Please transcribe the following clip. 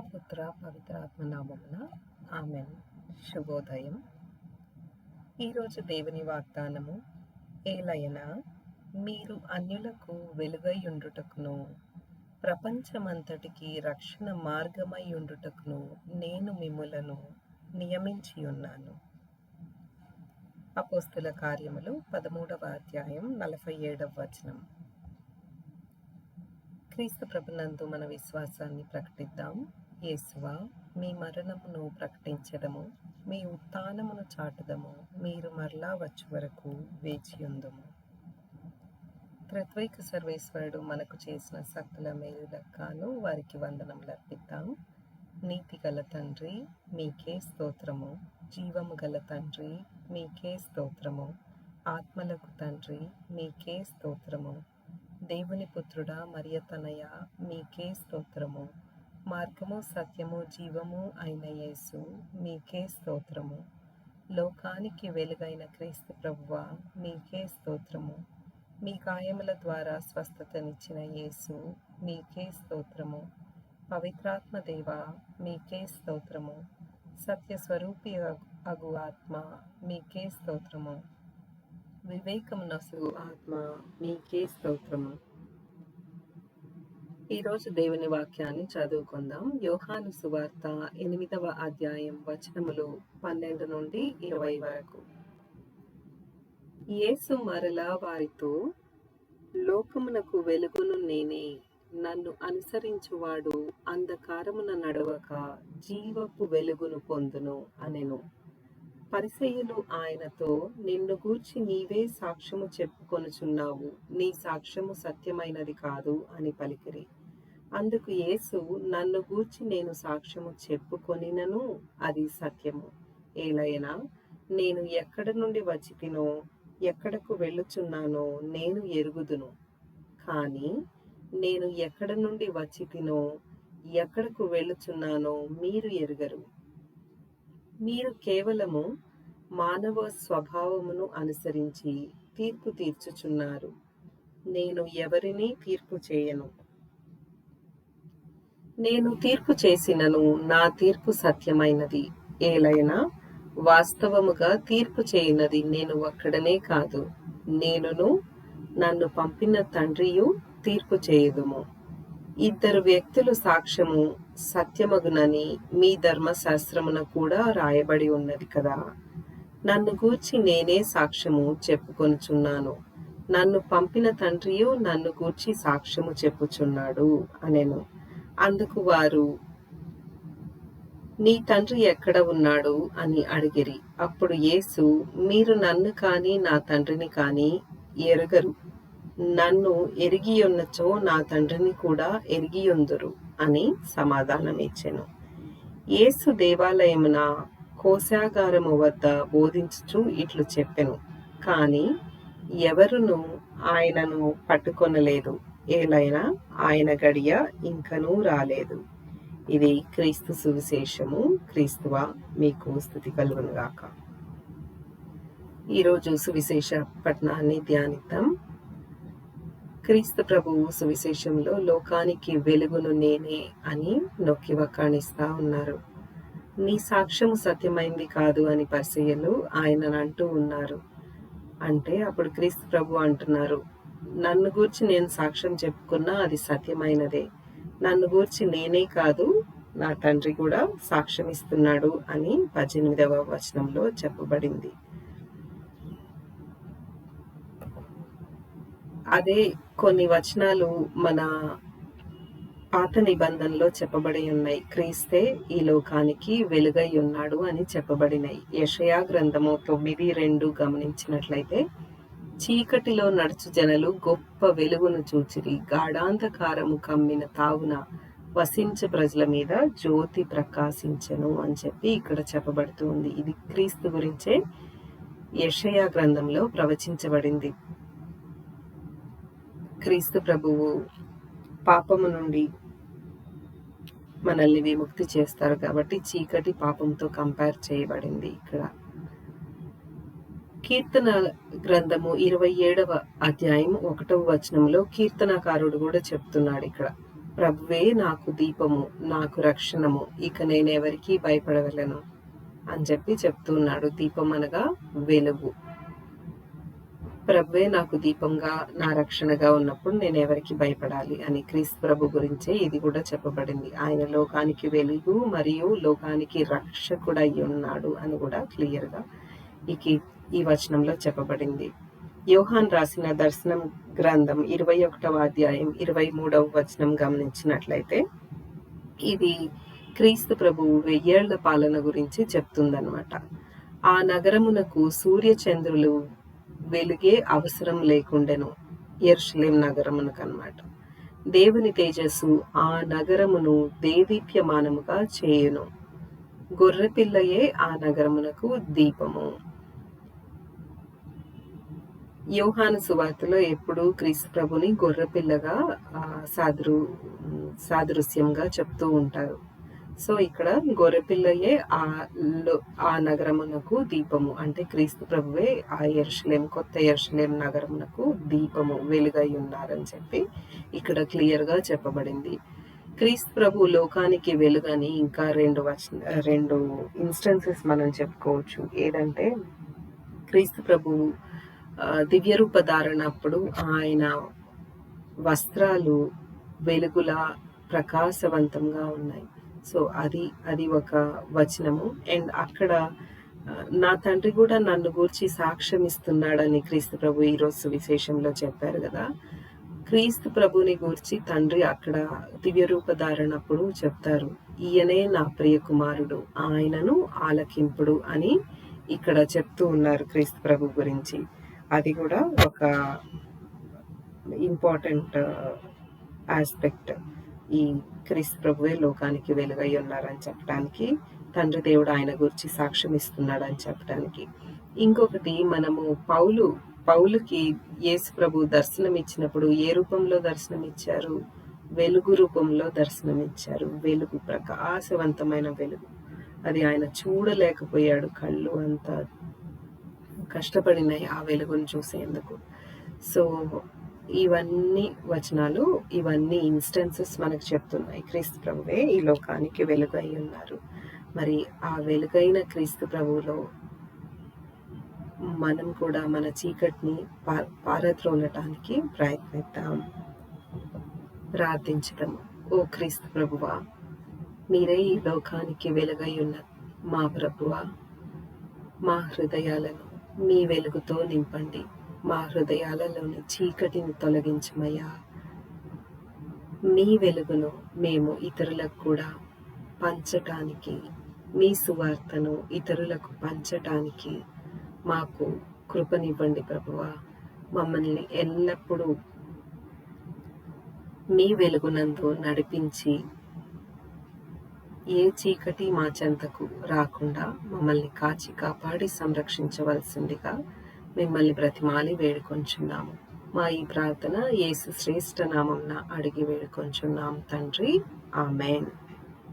పుత్ర పవిత్రాత్మ నామమున ఆమెన్. శుభోదయం. ఈరోజు దేవుని వాగ్దానము ఏలయన మీరు అన్యులకు వెలుగై ఉండుటకును ప్రపంచమంతటికి రక్షణ మార్గమైండుటకును నేను మిమ్ములను నియమించి ఉన్నాను అపోస్తుల కార్యములు పదమూడవ అధ్యాయం నలభై ఏడవ వచనం. క్రీస్తు ప్రభునందు మన విశ్వాసాన్ని ప్రకటిద్దాం. యేసువా మీ మరణమును ప్రకటించడము మీ ఉత్థానమును చాటుదము మీరు మరలా వచ్చు వరకు వేచియుందము త్రిత్వైక సర్వేశ్వరుడు మనకు చేసిన సకల మేలులక్కాను వారికి వందనములు అర్పిద్దాం. నీతి గల తండ్రి మీకే స్తోత్రము. జీవము గల తండ్రి మీకే స్తోత్రము. ఆత్మలకు తండ్రి మీకే స్తోత్రము. దేవుని పుత్రుడా మరియతనయ మీకే స్తోత్రము. మార్గము సత్యము జీవము అయిన యేసు మీకే స్తోత్రము. లోకానికి వెలుగైన క్రీస్తు ప్రభువ మీకే స్తోత్రము. మీ గాయముల ద్వారా స్వస్థతనిచ్చిన యేసు మీకే స్తోత్రము. పవిత్రాత్మ దేవ మీకే స్తోత్రము. సత్య స్వరూపి అగు ఆత్మ మీకే స్తోత్రము. వివేకమునసు ఆత్మ మీకే స్తోత్రము. ఈరోజు దేవుని వాక్యాన్ని చదువుకుందాం. యోహాను సువార్త ఎనిమిదవ అధ్యాయం వచనములు పన్నెండు నుండి ఇరవై వరకు. యేసు మరలా వారితో లోకమునకు వెలుగును నేనే నన్ను అనుసరించువాడు అంధకారమున నడవక జీవపు వెలుగును పొందును అనెను. పరిసయ్యులు ఆయనతో నిన్ను గూర్చి నీవే సాక్ష్యము చెప్పుకొనుచున్నావు. నీ సాక్ష్యము సత్యమైనది కాదు అని పలికిరి. అందుకు యేసు నన్ను గూర్చి నేను సాక్ష్యము చెప్పుకొనినను అది సత్యము. ఏలైనా నేను ఎక్కడ నుండి వచ్చితినో ఎక్కడకు వెళ్ళుచున్నానో నేను ఎరుగుదును. కానీ నేను ఎక్కడ నుండి వచ్చి తినో ఎక్కడకు వెళ్ళుచున్నానో మీరు ఎరుగరు. మీరు కేవలము మానవ స్వభావమును అనుసరించి తీర్పు తీర్చుచున్నారు. నేను ఎవరిని తీర్పు చేయను? నేను తీర్పు చేసినను నా తీర్పు సత్యమైనది. ఏలైనా వాస్తవముగా తీర్పు చేయనది నేను ఒక్కడనే కాదు. నేనును నన్ను పంపిన తండ్రియు తీర్పు చేయుదుము. ఇద్దరు వ్యక్తులు సాక్ష్యము సత్యమగునని మీ ధర్మశాస్త్రమున కూడా రాయబడి ఉన్నది కదా. నన్ను గూర్చి నేనే సాక్ష్యము చెప్పుకొనుచున్నాను. నన్ను పంపిన తండ్రియు నన్ను గూర్చి సాక్ష్యము చెప్పుచున్నాడు అనెను. అందుకు వారు నీ తండ్రి ఎక్కడ ఉన్నాడు? అని అడిగిరి. అప్పుడు యేసు మీరు నన్ను కాని నా తండ్రిని కాని ఎరగరు. నన్ను ఎరిగి ఉన్నచో నా తండ్రిని కూడా ఎరిగియుందురు అని సమాధానమిచ్చెను. యేసు దేవాలయమున కోశాగారము వద్ద బోధించుచు ఇట్లు చెప్పెను. కానీ ఎవరును ఆయనను పట్టుకొనలేదు. ఏలైనా ఆయన గడియ ఇంకనూ రాలేదు. ఇది క్రీస్తు సువిశేషము. క్రీస్తువ మీకు స్థుతి కలుగునుగాక. ఈరోజు సువిశేష పట్టణాన్ని ధ్యానిద్దాం. క్రీస్తు ప్రభువు సువిశేషంలో లోకానికి వెలుగును నేనే అని నొక్కి వక్కాణిస్తా ఉన్నారు. నీ సాక్ష్యము సత్యమైంది కాదు అని పరిశీయలు ఆయన అంటూ ఉన్నారు. అంటే అప్పుడు క్రీస్తు ప్రభు అంటున్నారు నన్ను గూర్చి నేను సాక్ష్యం చెప్పుకున్నా అది సత్యమైనదే. నన్ను గూర్చి నేనే కాదు నా తండ్రి కూడా సాక్ష్యం ఇస్తున్నాడు అని పద్దెనిమిదవ వచనంలో చెప్పబడింది. అదే కొన్ని వచనాలు మన పాత నిబంధనలో చెప్పబడి ఉన్నాయి. క్రీస్తే ఈ లోకానికి వెలుగై ఉన్నాడు అని చెప్పబడినాయి. యషయా గ్రంథము తొమ్మిది రెండు గమనించినట్లయితే చీకటిలో నడుచు జనలు గొప్ప వెలుగును చూచిరి. గాఢాంధకారము కమ్మిన తావున వసించే ప్రజల మీద జ్యోతి ప్రకాశించను అని చెప్పి ఇక్కడ చెప్పబడుతుంది. ఇది క్రీస్తు గురించే యషయా గ్రంథంలో ప్రవచించబడింది. క్రీస్తు ప్రభువు పాపము నుండి మనల్ని విముక్తి చేస్తారు కాబట్టి చీకటి పాపంతో కంపేర్ చేయబడింది ఇక్కడ. కీర్తన గ్రంథము ఇరవై ఏడవ అధ్యాయం ఒకటవ వచనంలో కీర్తనకారుడు కూడా చెప్తున్నాడు ఇక్కడ. ప్రభువే నాకు దీపము నాకు రక్షణము ఇక నేను ఎవరికి భయపడగలను అని చెప్పి చెప్తున్నాడు. దీపం అనగా వెలుగు. ప్రభువే నాకు దీపంగా నా రక్షణగా ఉన్నప్పుడు నేను ఎవరికి భయపడాలి అని క్రీస్తు ప్రభు గురించే ఇది కూడా చెప్పబడింది. ఆయన లోకానికి వెలుగు మరియు లోకానికి రక్షకుడు ఉన్నాడు అని కూడా క్లియర్గా ఈ ఈ వచనంలో చెప్పబడింది. యోహాన్ రాసిన దర్శనం గ్రంథం ఇరవై ఒకటవ అధ్యాయం ఇరవై మూడవ వచనం గమనించినట్లయితే ఇది క్రీస్తు ప్రభువు వెయ్యేళ్ళ పాలన గురించి చెప్తుందనమాట ఆ నగరమునకు సూర్య చంద్రులు వెలుగే అవసరం లేకుండెను ఎర్షలేం నగరమునకు అనమాట దేవుని తేజస్సు ఆ నగరమును దేదీప్యమానముగా చేయును. గొర్రెపిల్లయే ఆ నగరమునకు దీపము. యోహాను సువార్తలో ఎప్పుడు క్రీస్తు ప్రభుని గొర్రెపిల్లగా సాదృ సాదృశ్యంగా చెప్తూ ఉంటారు. సో ఇక్కడ గొర్రెపిల్లయే ఆ ఆ నగరమునకు దీపము. అంటే క్రీస్తు ప్రభువే ఆ ఎర్షలేం కొత్త ఎర్షలేం నగరమునకు దీపము వెలుగై ఉన్నారని చెప్పి ఇక్కడ క్లియర్గా చెప్పబడింది. క్రీస్తు ప్రభు లోకానికి వెలుగని ఇంకా రెండు వచన రెండు ఇన్స్టెన్సెస్ మనం చెప్పుకోవచ్చు. ఏదంటే క్రీస్తు ప్రభు దివ్య రూప ఆయన వస్త్రాలు వెలుగులా ప్రకాశవంతంగా ఉన్నాయి. సో అది అది ఒక వచనము. అండ్ అక్కడ నా తండ్రి కూడా నన్ను గూర్చి సాక్ష్యం ఇస్తున్నాడని క్రీస్తు ప్రభు ఈరోజు విశేషంలో చెప్పారు కదా క్రీస్తు ప్రభుని గూర్చి తండ్రి అక్కడ దివ్య రూపధారణప్పుడు చెప్తారు ఈయనే నా ప్రియ కుమారుడు ఆయనను ఆలకింపుడు అని ఇక్కడ చెప్తూ ఉన్నారు క్రీస్తు ప్రభు గురించి. అది కూడా ఒక ఇంపార్టెంట్ ఆస్పెక్ట్ uh, ఈ క్రీస్ ప్రభువే లోకానికి వెలుగై ఉన్నారని చెప్పడానికి తండ్రి దేవుడు ఆయన గురించి సాక్ష్యం ఇస్తున్నాడని చెప్పడానికి. ఇంకొకటి మనము పౌలు పౌలుకి యేసు ప్రభు దర్శనం ఇచ్చినప్పుడు ఏ రూపంలో దర్శనం ఇచ్చారు? వెలుగు రూపంలో దర్శనం ఇచ్చారు. వెలుగు ప్రకాశవంతమైన వెలుగు. అది ఆయన చూడలేకపోయాడు కళ్ళు అంతా. కష్టపడినాయి ఆ వెలుగును చూసేందుకు. సో ఇవన్నీ వచనాలు ఇవన్నీ ఇన్స్టెన్సెస్ మనకు చెప్తున్నాయి. క్రీస్తు ప్రభువే ఈ లోకానికి వెలుగై ఉన్నారు. మరి ఆ వెలుగైన క్రీస్తు ప్రభువులో మనం కూడా మన చీకటిని పారద్రోలటానికి ప్రయత్నిద్దాం. ప్రార్థించడం ఓ క్రీస్తు ప్రభువా మీరే ఈ లోకానికి వెలుగై ఉన్న మా ప్రభువా మా హృదయాలను మీ వెలుగుతో నింపండి. మా హృదయాలలోని చీకటిని తొలగించమయ్యా. మీ వెలుగును మేము ఇతరులకు కూడా పంచటానికి మీ సువార్తను ఇతరులకు పంచటానికి మాకు కృపనివ్వండి ప్రభువ. మమ్మల్ని ఎల్లప్పుడూ మీ వెలుగునందు నడిపించి ఏ చీకటి మా చెంతకు రాకుండా మమ్మల్ని కాచి కాపాడి సంరక్షించవలసిందిగా మిమ్మల్ని బ్రతిమాలి వేడుకొంచున్నాము. మా ఈ ప్రార్థన యేసు శ్రేష్ఠ నామంన అడిగి వేడుకొంచున్నాం తండ్రి. ఆమెన్.